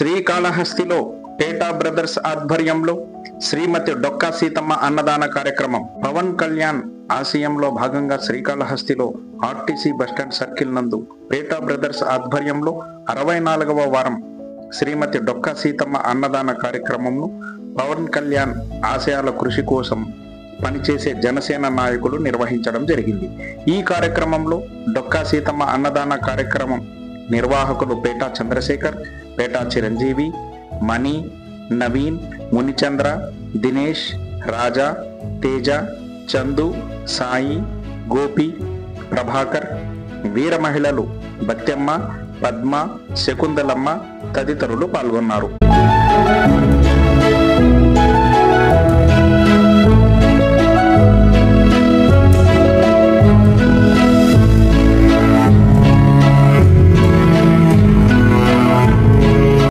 శ్రీకాళహస్తిలో PETA brothers ఆధ్వర్యంలో శ్రీమతి డొక్కా సీతమ్మ అన్నదాన కార్యక్రమం పవన్ కళ్యాణ్ ఆశయంలో భాగంగా శ్రీకాళహస్తిలో ఆర్టీసీ బస్టాండ్ సర్కిల్ నందు పేటా బ్రదర్స్ ఆధ్వర్యంలో అరవై నాలుగవ వారం శ్రీమతి డొక్కా సీతమ్మ అన్నదాన కార్యక్రమంను పవన్ కళ్యాణ్ ఆశయాల కృషి కోసం పనిచేసే జనసేన నాయకులు నిర్వహించడం జరిగింది. ఈ కార్యక్రమంలో డొక్కా సీతమ్మ అన్నదాన కార్యక్రమం నిర్వాహకులు పేటా చంద్రశేఖర్ పేటా చిరంజీవి మణి నవీన్ మునిచంద్ర దినేష్ రాజా తేజ చందు సాయి గోపి ప్రభాకర్ వీర మహిళలు బత్తెమ్మ పద్మ శకుందలమ్మ తదితరులు పాల్గొన్నారు.